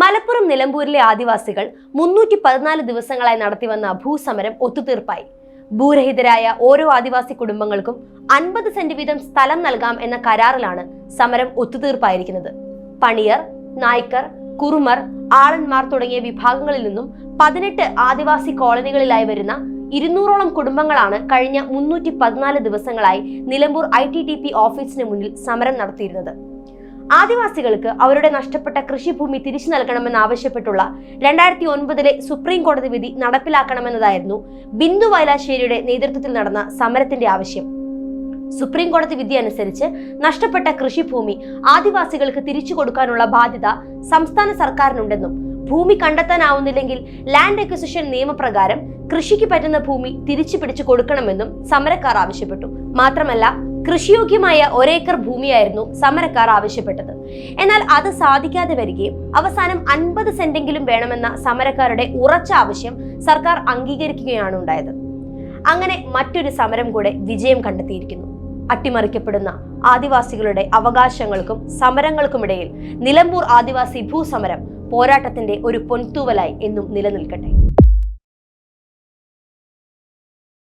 മലപ്പുറം നിലമ്പൂരിലെ ആദിവാസികൾ മുന്നൂറ്റി പതിനാല് ദിവസങ്ങളായി നടത്തിവന്ന ഭൂസമരം ഒത്തുതീർപ്പായി. ഭൂരഹിതരായ ഓരോ ആദിവാസി കുടുംബങ്ങൾക്കും അൻപത് സെന്റ് വീതം സ്ഥലം നൽകാം എന്ന കരാറിലാണ് സമരം ഒത്തുതീർപ്പായിരിക്കുന്നത്. പണിയർ നായ്ക്കർ കുറുമർ ആളന്മാർ തുടങ്ങിയ വിഭാഗങ്ങളിൽ നിന്നും പതിനെട്ട് ആദിവാസി കോളനികളിലായി വരുന്ന ഇരുന്നൂറോളം കുടുംബങ്ങളാണ് കഴിഞ്ഞ മുന്നൂറ്റി പതിനാല് ദിവസങ്ങളായി Nilambur I T D P ഓഫീസിന് മുന്നിൽ സമരം നടത്തിയിരുന്നത്. ആദിവാസികൾക്ക് അവരുടെ നഷ്ടപ്പെട്ട കൃഷിഭൂമി തിരിച്ചു നൽകണമെന്നാവശ്യപ്പെട്ടുള്ള രണ്ടായിരത്തി ഒൻപതിലെ സുപ്രീം കോടതി വിധി നടപ്പിലാക്കണമെന്നതായിരുന്നു ബിന്ദു വയലാശ്ശേരിയുടെ നേതൃത്വത്തിൽ നടന്ന സമരത്തിന്റെ ആവശ്യം. സുപ്രീം കോടതി വിധി അനുസരിച്ച് നഷ്ടപ്പെട്ട കൃഷിഭൂമി ആദിവാസികൾക്ക് തിരിച്ചു കൊടുക്കാനുള്ള ബാധ്യത സംസ്ഥാന സർക്കാരിനുണ്ടെന്നും ഭൂമി കണ്ടെത്താനാവുന്നില്ലെങ്കിൽ ലാൻഡ് അക്വിസിഷൻ നിയമപ്രകാരം കൃഷിക്ക് പറ്റുന്ന ഭൂമി തിരിച്ചു പിടിച്ചു കൊടുക്കണമെന്നും സമരക്കാർ ആവശ്യപ്പെട്ടു. മാത്രമല്ല കൃഷിയോഗ്യമായ ഒരേക്കർ ഭൂമിയായിരുന്നു സമരക്കാർ ആവശ്യപ്പെട്ടത്. എന്നാൽ അത് സാധിക്കാതെ വരികയും അവസാനം അൻപത് സെന്റെങ്കിലും വേണമെന്ന സമരക്കാരുടെ ഉറച്ച ആവശ്യം സർക്കാർ അംഗീകരിക്കുകയാണ് ഉണ്ടായത്. അങ്ങനെ മറ്റൊരു സമരം കൂടെ വിജയം കണ്ടെത്തിയിരിക്കുന്നു. അട്ടിമറിക്കപ്പെടുന്ന ആദിവാസികളുടെ അവകാശങ്ങൾക്കും സമരങ്ങൾക്കുമിടയിൽ നിലമ്പൂർ ആദിവാസി ഭൂസമരം പോരാട്ടത്തിന്റെ ഒരു പൊൻതൂവലായി എന്നും നിലനിൽക്കട്ടെ.